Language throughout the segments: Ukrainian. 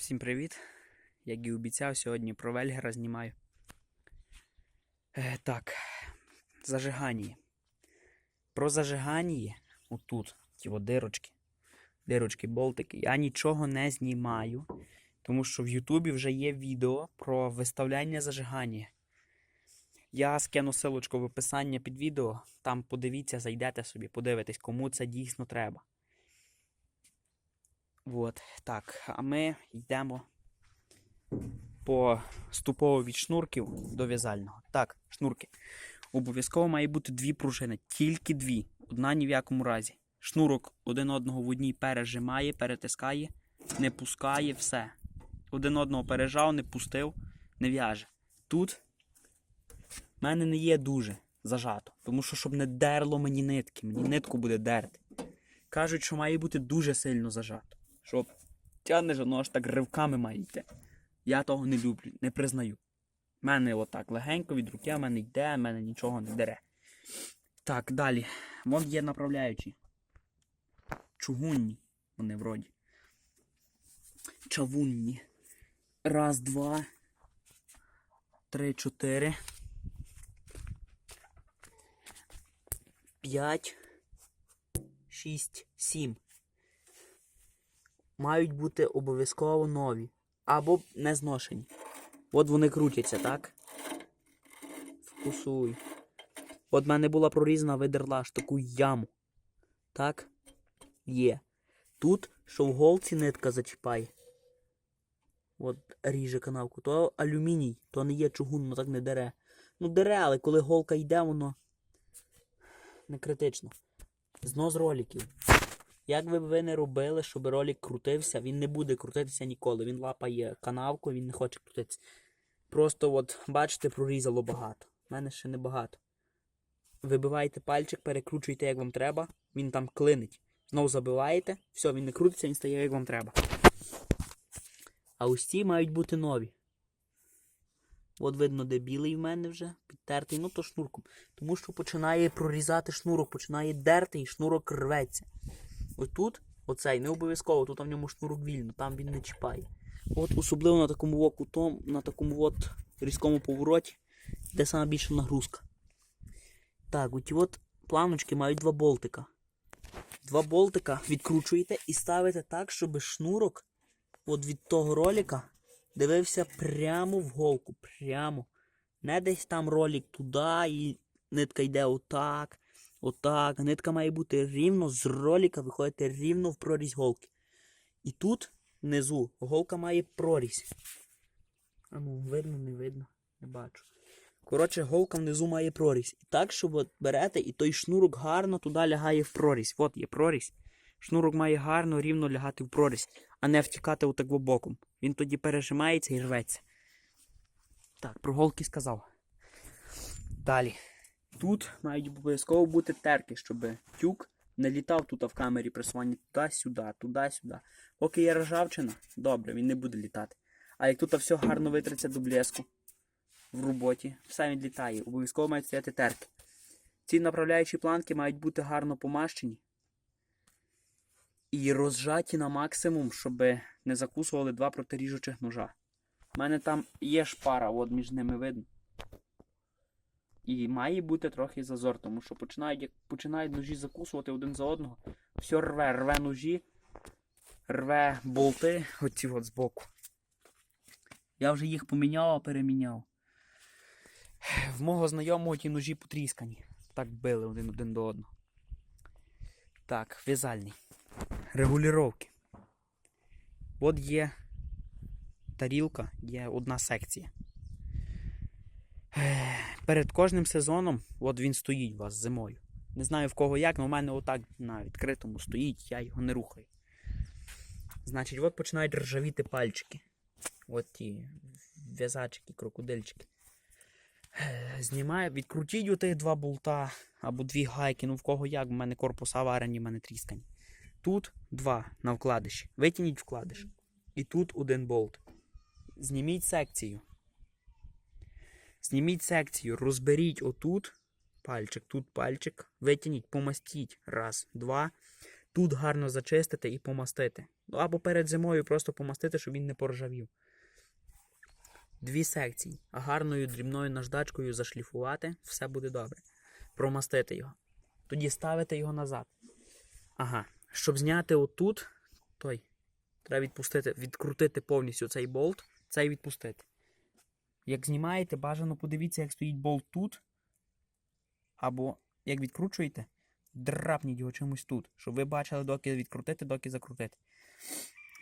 Всім привіт! Як і обіцяв, сьогодні про Вельгера знімаю. Е, так, зажигання. Про зажигання, отут, ті дирочки, дирочки, болтики, я нічого не знімаю, тому що в Ютубі вже є відео про виставляння зажигання. Я скину силочку в описання під відео, там подивіться, зайдете собі, подивитесь, кому це дійсно треба. От, так, а ми йдемо по ступово від шнурків до в'язального. Так, шнурки. Обов'язково має бути дві пружини, тільки дві. Одна ні в якому разі. Шнурок один одного в одній пережимає, перетискає, не пускає, все. Один одного пережав, не пустив, не в'яже. Тут в мене не є дуже зажато, тому що щоб не дерло мені нитки, мені нитку буде дерти. Кажуть, що має бути дуже сильно зажато. Щоб тягнеш, воно аж так ривками має. Я того не люблю, не признаю. У мене отак легенько від руки, в мене йде, в мене нічого не дере. Так, далі. Вон є направляючі. Чугунні. Вони вроді. Чавунні. Раз, два. Три, чотири. П'ять. Шість, сім. Мають бути обов'язково нові. Або не зношені. От вони крутяться, так? Вкусуй. От в мене була прорізана видерла аж таку яму. Так? Є. Тут, що в голці нитка зачіпає. От ріже канавку. То алюміній, то не є чугун, воно так не дере. Ну дере, але коли голка йде, воно не критично. Знос роликів. Як би ви не робили, щоб ролик крутився, він не буде крутитися ніколи. Він лапає канавку, він не хоче крутитися. Просто от, бачите, прорізало багато. У мене ще не багато. Вибиваєте пальчик, перекручуєте, як вам треба, він там клинить. Знову забиваєте, все, він не крутиться, він стає, як вам треба. А ось ці мають бути нові. От видно, де білий в мене вже підтертий, ну то шнурком. Тому що починає прорізати шнурок, починає дерти і шнурок рветься. Ось тут, оцей, не обов'язково, тут в ньому шнурок вільно, там він не чіпає. От особливо на такому оку, том, на такому от різкому повороті, де саме більша нагрузка. Так, оті от планочки мають два болтика. Два болтика відкручуєте і ставите так, щоб шнурок от від того ролика дивився прямо в голку. Прямо. Не десь там ролик туди і нитка йде отак. Отак. Нитка має бути рівно з ролика, виходити рівно в прорізь голки. І тут внизу голка має прорізь. А ну, видно, не видно, не бачу. Коротше, голка внизу має прорізь. І так, щоб от берете, і той шнурок гарно туди лягає в прорізь. От є прорізь. Шнурок має гарно рівно лягати в прорізь, а не втікати отак боком. Він тоді пережимається і рветься. Так, про голки сказав. Далі. Тут мають обов'язково бути терки, щоб тюк не літав тут в камері присування туди-сюди, туди-сюди. Поки є ржавчина, добре, він не буде літати. А як тут все гарно витриться до блеску в роботі, все він літає. Обов'язково мають стояти терки. Ці направляючі планки мають бути гарно помащені і розжаті на максимум, щоб не закусували два протиріжучих ножа. У мене там є шпара, от між ними видно. І має бути трохи зазор, тому що починають, як починають ножі закусувати один за одного, все рве, рве ножі, рве болти оці от збоку. Я вже їх поміняв, а переміняв. В мого знайомого ті ножі потріскані. Так били один один до одного. Так, в'язальний. Регулювання. От є тарілка, є одна секція. Перед кожним сезоном, от він стоїть у вас зимою. Не знаю в кого як, але в мене отак на відкритому стоїть, я його не рухаю. Значить, от починають ржавіти пальчики. От ті в'язачки, крокодильчики. Знімаю, відкрутіть отих два болта або дві гайки, ну в кого як, в мене корпус аварені, в мене тріскані. Тут два на вкладиші. Витягніть вкладиш. І тут один болт. Зніміть секцію. Зніміть секцію, розберіть отут пальчик, тут пальчик, витягніть, помастіть. Раз, два. Тут гарно зачистити і помастити. Ну, або перед зимою просто помастити, щоб він не поржавів. Дві секції. Гарною дрібною наждачкою зашліфувати, все буде добре. Промастити його. Тоді ставити його назад. Ага. Щоб зняти отут, той, треба відпустити, відкрутити повністю цей болт, цей відпустити. Як знімаєте, бажано подивіться, як стоїть болт тут. Або як відкручуєте, драпніть його чимось тут, щоб ви бачили, доки відкрутити, доки закрутити.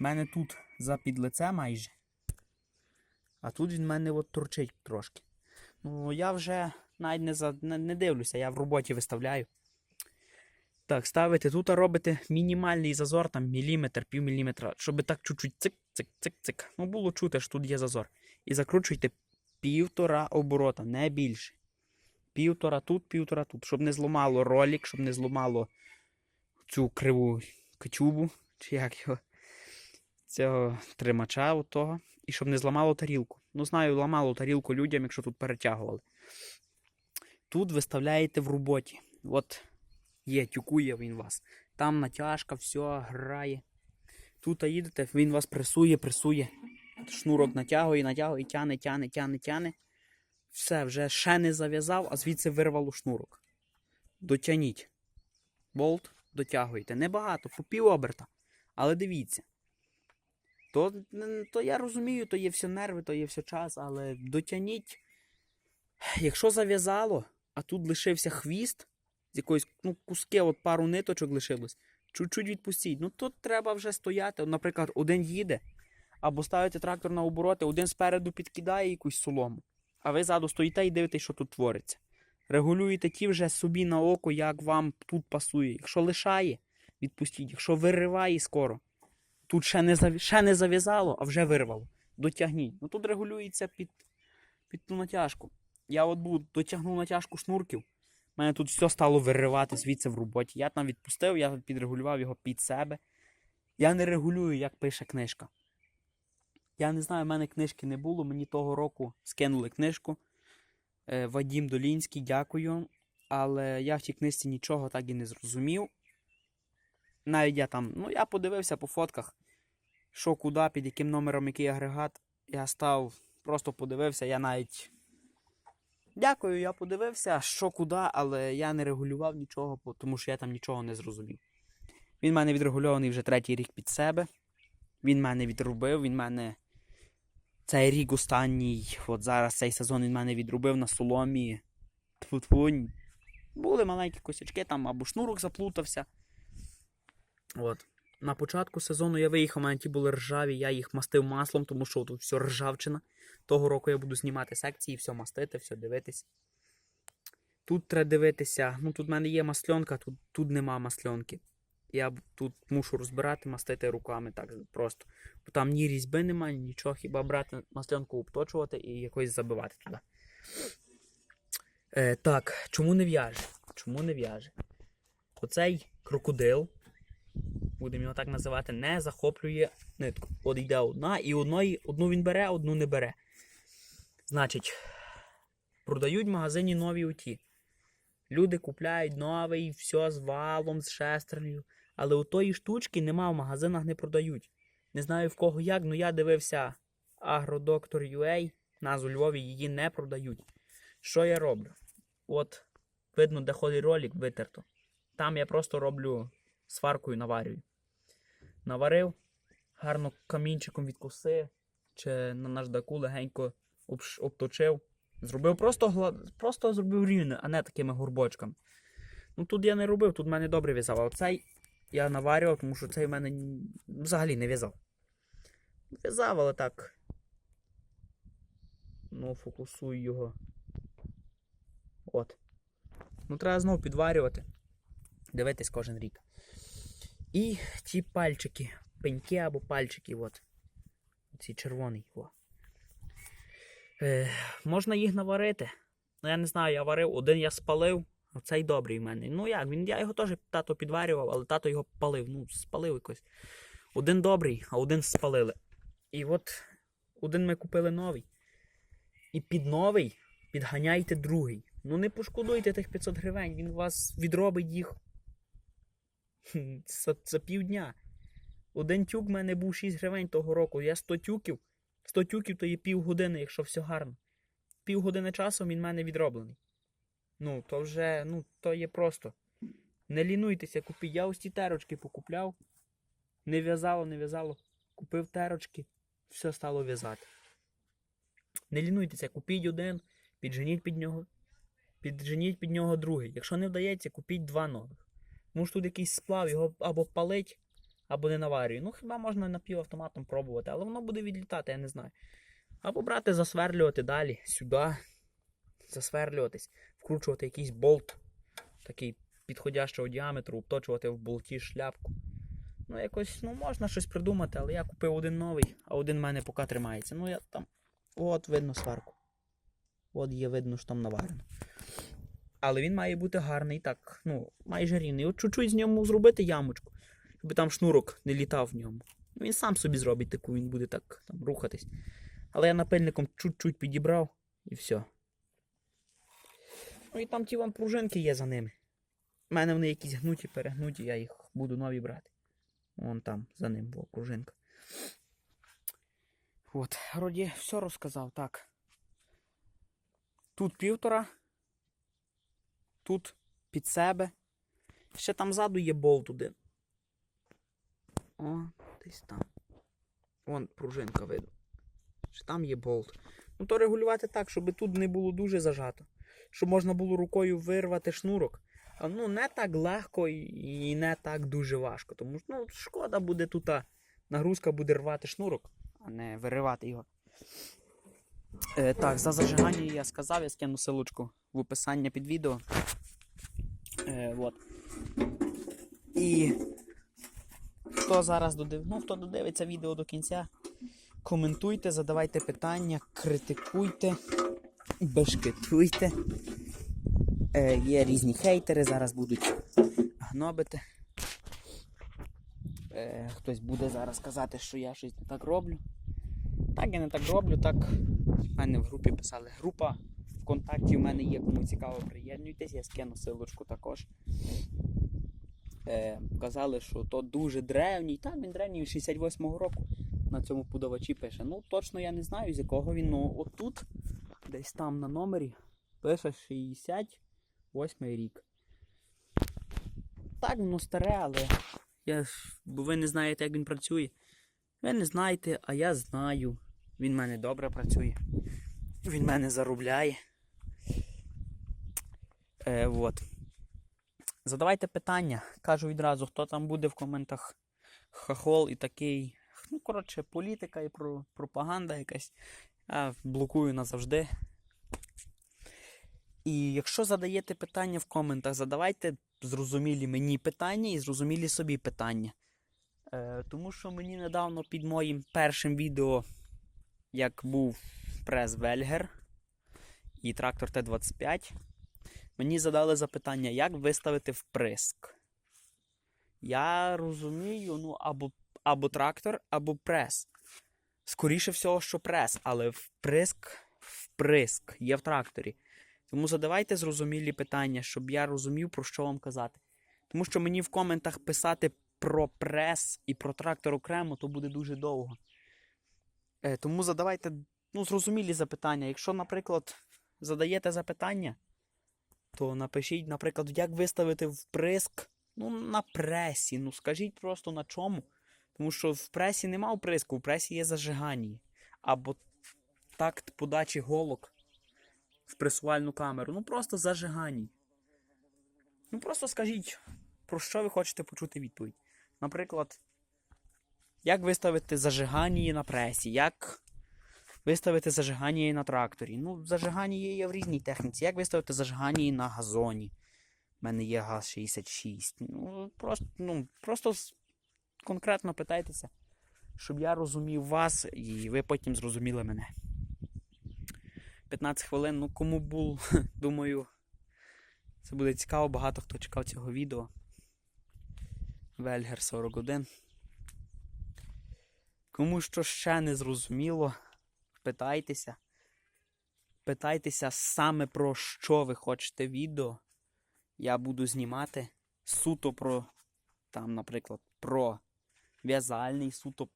У мене тут за під лице майже. А тут він в мене от торчить трошки. Ну, я вже навіть не, за, не, не дивлюся, я в роботі виставляю. Так, ставите тут, а робите мінімальний зазор, там міліметр, пів міліметра, щоб так чуть-чуть цик, цик, цик, цик. Ну, було чути, що тут є зазор. І закручуйте півтора оборота, не більше. Півтора тут, півтора тут, щоб не зламало ролик, щоб не зламало цю криву качубу, чи як його, цього тримача от того, і щоб не зламало тарілку. Ну, знаю, ламало тарілку людям, якщо тут перетягували. Тут виставляєте в роботі. От є, тюкує він вас. Там натяжка, все, грає. Тут їдете, він вас пресує, пресує. Шнурок натягує, натягує, тяне, тяне, тяне, тяне. Все, вже ще не зав'язав, а звідси вирвало шнурок. Дотягніть. Болт дотягуєте. Небагато, по пів оберта. Але дивіться. То, то я розумію, то є все нерви, то є все час, але дотягніть. Якщо зав'язало, а тут лишився хвіст, з якоїсь ну, куски, от пару ниточок лишилось, чуть-чуть відпустіть. Ну тут треба вже стояти. Наприклад, один їде, або ставите трактор на обороти, один спереду підкидає якусь солому, а ви ззаду стоїте і дивитесь, що тут твориться. Регулюєте ті вже собі на око, як вам тут пасує. Якщо лишає, відпустіть. Якщо вириває скоро, тут ще не, заві... ще не зав'язало, а вже вирвало. Дотягніть. Ну тут регулюється під, під ту натяжку. Я от був, дотягнув натяжку шнурків. У мене тут все стало виривати звідси в роботі. Я там відпустив, я підрегулював його під себе. Я не регулюю, як пише книжка. Я не знаю, в мене книжки не було. Мені того року скинули книжку. Е, Вадім Долінський, дякую. Але я в тій книжці нічого так і не зрозумів. Навіть я там, ну я подивився по фотках, що куди, під яким номером який агрегат. Я став, просто подивився, я навіть. Дякую, я подивився, що куди, але я не регулював нічого, тому що я там нічого не зрозумів. Він в мене відрегульований вже третій рік під себе. Він мене відрубив, він мене. Цей рік останній, от зараз цей сезон він мене відрубив на соломі. Тфу-тфу. Були маленькі косячки, там або шнурок заплутався. От. На початку сезону я виїхав, у мене ті були ржаві, я їх мастив маслом, тому що тут все ржавчина. Того року я буду знімати секції, все мастити, все дивитись. Тут треба дивитися. Ну тут в мене є масльонка, тут, тут нема масльонки. Я тут мушу розбирати, мастити руками так просто. Бо там ні різьби немає, нічого, хіба брати масльонку обточувати і якось забивати туди. Е, так, чому не в'яже? Чому не в'яже? Оцей крокодил, будемо його так називати, не захоплює нитку. От йде одна, і одної, одну він бере, одну не бере. Значить, продають в магазині нові оті. Люди купляють новий, все з валом, з шестернею. Але у тої штучки нема в магазинах не продають. Не знаю в кого як, але я дивився Agrodoctor.ua, нас у Львові її не продають. Що я роблю? От, видно, де ходить ролик, витерто. Там я просто роблю сваркою наварюю. Наварив, гарно камінчиком відкусив, чи на наждаку легенько обточив. Зробив просто, просто зробив рівне, а не такими горбочками. Ну тут я не робив, тут мене добре в'язав. Оцей я наварював, тому що цей в мене взагалі не в'язав. В'язав, але так. Ну, фокусую його. От. Ну, треба знову підварювати. Дивитись кожен рік. І ті пальчики, пеньки або пальчики, от. Ці червоний. О. Е, можна їх наварити. Ну, я не знаю, я варив, один я спалив, а цей добрий в мене. Ну як, він, я його теж тато підварював, але тато його палив. Ну, спалив якось. Один добрий, а один спалили. І от один ми купили новий. І під новий підганяйте другий. Ну не пошкодуйте тих 500 гривень, він вас відробить їх За, за півдня. Один тюк в мене був 6 гривень того року. Я 100 тюків. 100 тюків то є півгодини, якщо все гарно. Півгодини часу він в мене відроблений. Ну, то вже, ну, то є просто. Не лінуйтеся, купіть. Я ось ці терочки покупляв. Не в'язало, не в'язало. Купив терочки, все стало в'язати. Не лінуйтеся, купіть один, підженіть під нього. Підженіть під нього другий. Якщо не вдається, купіть два нових. Може тут якийсь сплав, його або палить, або не наварює. Ну хіба можна напівавтоматом пробувати, але воно буде відлітати, я не знаю. Або брати, засверлювати далі, сюди, засверлюватись, вкручувати якийсь болт, такий підходящого діаметру, обточувати в болті шляпку. Ну, якось, ну, можна щось придумати, але я купив один новий, а один в мене поки тримається. Ну, я там. От видно сварку. От є видно, що там наварено. Але він має бути гарний, так, ну, майже рівний. От чуть-чуть з ньому зробити ямочку, щоб там шнурок не літав в ньому. Ну, Він сам собі зробить таку, він буде так там рухатись. Але я напильником чуть-чуть підібрав і все. Ну і там ті вон пружинки є за ними. У мене вони якісь гнуті, перегнуті, я їх буду нові брати. Вон там, за ним була пружинка. От, вроді все розказав, так. Тут півтора. Тут під себе. Ще там ззаду є болт один. О, десь там. Вон пружинка видно. Ще там є болт. Ну то регулювати так, щоб тут не було дуже зажато. Щоб можна було рукою вирвати шнурок. Ну, не так легко і- не так дуже важко. Тому що ну, шкода буде тут, нагрузка буде рвати шнурок, а не виривати його. Е, так, за зажигання я сказав, я скину силочку в описання під відео. Е, вот. І хто зараз додив... ну, хто додивиться відео до кінця, коментуйте, задавайте питання, критикуйте, бешкетуйте. Е, є різні хейтери, зараз будуть гнобити. Е, хтось буде зараз казати, що я щось не так роблю. Так, я не так роблю, так. В мене в групі писали група. Вконтакті в мене є, кому цікаво, приєднуйтесь, я скину силочку також. Е, казали, що то дуже древній. Так, він древній від 68-го року. На цьому подавачі пише. Ну, точно я не знаю, з якого він. Ну, отут, десь там на номері, пише 68 рік. Так, воно старе, але я, ж- бо ви не знаєте, як він працює. Ви не знаєте, а я знаю. Він в мене добре працює. Він мене заробляє. Е, вот. Задавайте питання. Кажу відразу, хто там буде в коментах хахол і такий. Ну, коротше, політика і про, пропаганда якась. Я блокую назавжди. І якщо задаєте питання в коментах, задавайте зрозумілі мені питання і зрозумілі собі питання. Е, тому що мені недавно під моїм першим відео, як був прес Вельгер і трактор Т-25, мені задали запитання, як виставити вприск. Я розумію, ну, або, або трактор, або прес. Скоріше всього, що прес, але вприск, вприск є в тракторі. Тому задавайте зрозумілі питання, щоб я розумів, про що вам казати. Тому що мені в коментах писати про прес і про трактор окремо, то буде дуже довго. Е, тому задавайте ну, зрозумілі запитання. Якщо, наприклад, задаєте запитання, то напишіть, наприклад, як виставити вприск ну, на пресі. Ну, скажіть просто на чому. Тому що в пресі нема вприску, в пресі є зажигання. Або такт подачі голок в пресувальну камеру. Ну просто зажигання. Ну просто скажіть, про що ви хочете почути відповідь. Наприклад, як виставити зажигання на пресі, як виставити зажигання на тракторі. Ну, зажигання є в різній техніці. Як виставити зажигання на газоні? У мене є газ 66. Ну, просто, ну, просто конкретно питайтеся, щоб я розумів вас і ви потім зрозуміли мене. 15 хвилин, ну кому був, думаю, це буде цікаво, багато хто чекав цього відео. Вельгер 41. Кому що ще не зрозуміло, питайтеся. Питайтеся саме про що ви хочете відео. Я буду знімати суто про там, наприклад, про в'язальний, суто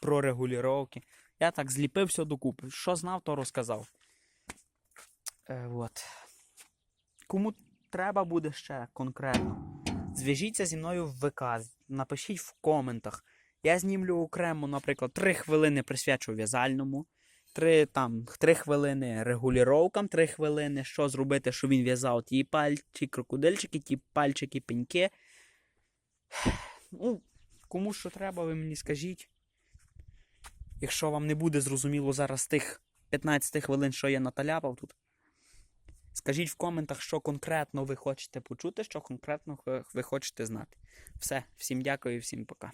про регулювання. Я так зліпив все докупи. Що знав, то розказав. Е, от. Кому треба буде ще конкретно, зв'яжіться зі мною в ВК, напишіть в коментах. Я знімлю окремо, наприклад, 3 хвилини присвячу в'язальному, 3, там, 3 хвилини регулюровкам, 3 хвилини, що зробити, щоб він в'язав ті пальчики, крокодильчики, ті пальчики, пеньки. Ну, кому що треба, ви мені скажіть. Якщо вам не буде зрозуміло зараз тих 15 хвилин, що я наталяпав тут. Скажіть в коментах, що конкретно ви хочете почути, що конкретно ви- хочете знати. Все, всім дякую всім пока.